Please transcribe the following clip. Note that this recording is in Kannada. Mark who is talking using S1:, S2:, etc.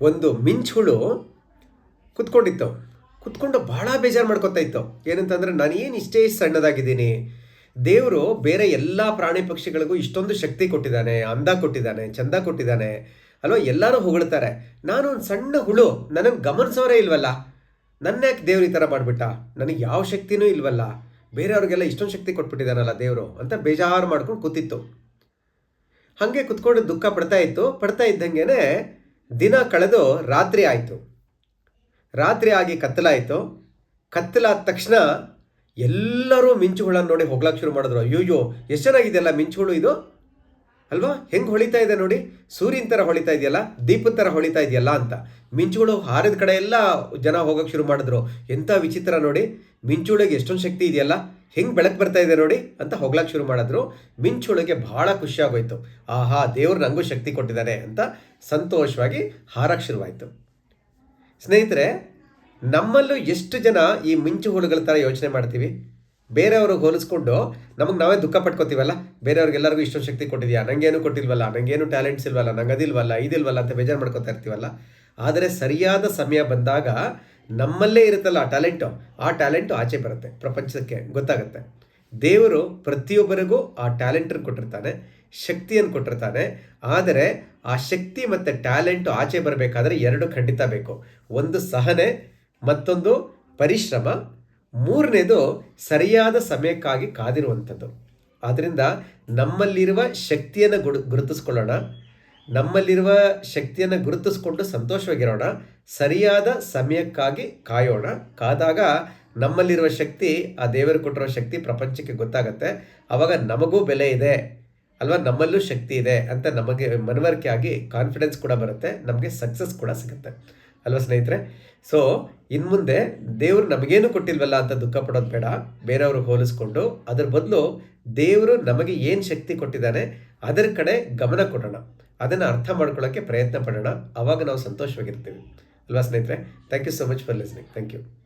S1: ಒಂದು ಮಿಂಚುಳು ಕುತ್ಕೊಂಡಿತ್ತು. ಕುತ್ಕೊಂಡು ಭಾಳ ಬೇಜಾರು ಮಾಡ್ಕೊತಾ ಇತ್ತು. ಏನಂತಂದರೆ ನಾನು ಏನು ಇಷ್ಟೇ ಸಣ್ಣದಾಗಿದ್ದೀನಿ. ದೇವರು ಬೇರೆ ಎಲ್ಲ ಪ್ರಾಣಿ ಪಕ್ಷಿಗಳಿಗೂ ಇಷ್ಟೊಂದು ಶಕ್ತಿ ಕೊಟ್ಟಿದ್ದಾನೆ, ಅಂದ ಕೊಟ್ಟಿದ್ದಾನೆ, ಚಂದ ಕೊಟ್ಟಿದ್ದಾನೆ. ಅಲ್ವಾ? ಎಲ್ಲರೂ ಹೊಗಳ್ತಾರೆ. ನಾನು ಒಂದು ಸಣ್ಣ ಹುಳು, ನನಗೆ ಗಮನಿಸೋರೇ ಇಲ್ವಲ್ಲ. ನನ್ನ ಯಾಕೆ ದೇವ್ರು ಈ ಥರ ಮಾಡಿಬಿಟ್ಟ? ನನಗೆ ಯಾವ ಶಕ್ತಿನೂ ಇಲ್ವಲ್ಲ. ಬೇರೆಯವ್ರಿಗೆಲ್ಲ ಇಷ್ಟೊಂದು ಶಕ್ತಿ ಕೊಟ್ಬಿಟ್ಟಿದ್ದಾನಲ್ಲ ದೇವರು ಅಂತ ಬೇಜಾರು ಮಾಡ್ಕೊಂಡು ಕೂತಿತ್ತು. ಹಾಗೆ ಕುತ್ಕೊಂಡು ದುಃಖ ಪಡ್ತಾ ಇತ್ತು. ಪಡ್ತಾ ಇದ್ದಂಗೆನೆ ದಿನ ಕಳೆದು ರಾತ್ರಿ ಆಯಿತು. ರಾತ್ರಿ ಆಗಿ ಕತ್ತಲಾಯಿತು. ಕತ್ತಲಾದ ತಕ್ಷಣ ಎಲ್ಲರೂ ಮಿಂಚುಗಳನ್ನು ನೋಡಿ ಹೋಗ್ಲಾಕ್ ಶುರು ಮಾಡಿದ್ರು. ಅಯ್ಯೋಯ್ಯೋ, ಎಷ್ಟು ಚೆನ್ನಾಗಿದೆಯಲ್ಲ ಮಿಂಚುಗಳು ಇದು? ಅಲ್ವಾ? ಹೆಂಗೆ ಹೊಳಿತಾ ಇದೆ ನೋಡಿ. ಸೂರ್ಯನ ಥರ ಹೊಳಿತಾ ಇದೆಯಲ್ಲ, ದೀಪದ ಥರ ಹೊಳಿತಾ ಇದೆಯಲ್ಲ ಅಂತ. ಮಿಂಚುಗಳು ಹಾರಿದ ಕಡೆ ಎಲ್ಲ ಜನ ಹೋಗೋಕ್ಕೆ ಶುರು ಮಾಡಿದ್ರು. ಎಂಥ ವಿಚಿತ್ರ ನೋಡಿ. ಮಿಂಚುಳಿಗೆ ಎಷ್ಟೊಂದು ಶಕ್ತಿ ಇದೆಯಲ್ಲ? ಹೆಂಗೆ ಬೆಳಕು ಬರ್ತಾ ಇದೆ ನೋಡಿ ಅಂತ ಹೋಗ್ಲಾಕ್ ಶುರು ಮಾಡಿದ್ರು. ಮಿಂಚುಳಿಗೆ ಬಹಳ ಖುಷಿ ಆಗೋಯ್ತು. ಆಹಾ, ದೇವ್ರು ನನಗೂ ಶಕ್ತಿ ಕೊಟ್ಟಿದ್ದಾರೆ ಅಂತ ಸಂತೋಷವಾಗಿ ಹಾರಕ್ಕೆ ಶುರುವಾಯಿತು. ಸ್ನೇಹಿತರೆ, ನಮ್ಮಲ್ಲೂ ಎಷ್ಟು ಜನ ಈ ಮಿಂಚು ಹುಳುಗಳ ಥರ ಯೋಚನೆ ಮಾಡ್ತೀವಿ? ಬೇರೆಯವ್ರಿಗೆ ಹೋಲಿಸ್ಕೊಂಡು ನಮಗೆ ನಾವೇ ದುಃಖ ಪಟ್ಕೋತೀವಲ್ಲ? ಬೇರೆಯವ್ರಿಗೆಲ್ಲರಿಗೂ ಇಷ್ಟೊಂದು ಶಕ್ತಿ ಕೊಟ್ಟಿದ್ಯಾ? ನನಗೇನು ಕೊಟ್ಟಿಲ್ವಲ್ಲ? ನನಗೇನು ಟ್ಯಾಲೆಂಟ್ಸ್ ಇಲ್ವಲ್ಲ? ನಂಗೆ ಅದಿಲ್ವಲ್ಲ ಇದಿಲ್ವಲ್ಲ? ಅಂತ ಬೇಜಾರು ಮಾಡ್ಕೋತಾ ಇರ್ತೀವಲ್ಲ? ಆದರೆ ಸರಿಯಾದ ಸಮಯ ಬಂದಾಗ ನಮ್ಮಲ್ಲೇ ಇರುತ್ತಲ್ಲ ಆ ಟ್ಯಾಲೆಂಟು ಆ ಟ್ಯಾಲೆಂಟು ಆಚೆ ಬರುತ್ತೆ, ಪ್ರಪಂಚಕ್ಕೆ ಗೊತ್ತಾಗುತ್ತೆ. ದೇವರು ಪ್ರತಿಯೊಬ್ಬರಿಗೂ ಆ ಟ್ಯಾಲೆಂಟನ್ನು ಕೊಟ್ಟಿರ್ತಾನೆ, ಶಕ್ತಿಯನ್ನು ಕೊಟ್ಟಿರ್ತಾನೆ. ಆದರೆ ಆ ಶಕ್ತಿ ಮತ್ತು ಟ್ಯಾಲೆಂಟು ಆಚೆ ಬರಬೇಕಾದ್ರೆ ಎರಡು ಖಂಡಿತ ಬೇಕು. ಒಂದು ಸಹನೆ, ಮತ್ತೊಂದು ಪರಿಶ್ರಮ, ಮೂರನೇದು ಸರಿಯಾದ ಸಮಯಕ್ಕಾಗಿ ಕಾದಿರುವಂಥದ್ದು. ಆದ್ದರಿಂದ ನಮ್ಮಲ್ಲಿರುವ ಶಕ್ತಿಯನ್ನು ಗುರು, ಗುರುತಿಸ್ಕೊಳ್ಳೋಣ. ನಮ್ಮಲ್ಲಿರುವ ಶಕ್ತಿಯನ್ನು ಗುರುತಿಸ್ಕೊಂಡು ಸಂತೋಷವಾಗಿರೋಣ, ಸರಿಯಾದ ಸಮಯಕ್ಕಾಗಿ ಕಾಯೋಣ. ಕಾದಾಗ ನಮ್ಮಲ್ಲಿರುವ ಶಕ್ತಿ, ಆ ದೇವರು ಕೊಟ್ಟಿರೋ ಶಕ್ತಿ ಪ್ರಪಂಚಕ್ಕೆ ಗೊತ್ತಾಗತ್ತೆ. ಆವಾಗ ನಮಗೂ ಬೆಲೆ ಇದೆ, ಅಲ್ವಾ? ನಮ್ಮಲ್ಲೂ ಶಕ್ತಿ ಇದೆ ಅಂತ ನಮಗೆ ಮನವರಿಕೆ ಆಗಿ ಕಾನ್ಫಿಡೆನ್ಸ್ ಕೂಡ ಬರುತ್ತೆ, ನಮಗೆ ಸಕ್ಸಸ್ ಕೂಡ ಸಿಗುತ್ತೆ, ಅಲ್ವಾ ಸ್ನೇಹಿತರೆ? ಸೊ ಇನ್ನು ಮುಂದೆ ದೇವರು ನಮಗೇನು ಕೊಟ್ಟಿಲ್ವಲ್ಲ ಅಂತ ದುಃಖ ಪಡೋದು ಬೇಡ, ಬೇರೆಯವರು ಹೋಲಿಸ್ಕೊಂಡು. ಅದ್ರ ಬದಲು ದೇವರು ನಮಗೆ ಏನು ಶಕ್ತಿ ಕೊಟ್ಟಿದ್ದಾನೆ, ಅದರ ಕಡೆ ಗಮನ ಕೊಡೋಣ. ಅದನ್ನು ಅರ್ಥ ಮಾಡ್ಕೊಳ್ಳೋಕ್ಕೆ ಪ್ರಯತ್ನ ಪಡೋಣ. ಆವಾಗ ನಾವು ಸಂತೋಷವಾಗಿರ್ತೀವಿ. ಅಲ್ವಾ ಸ್ನೇಹಿತರೆ? Thank you so much for listening thank you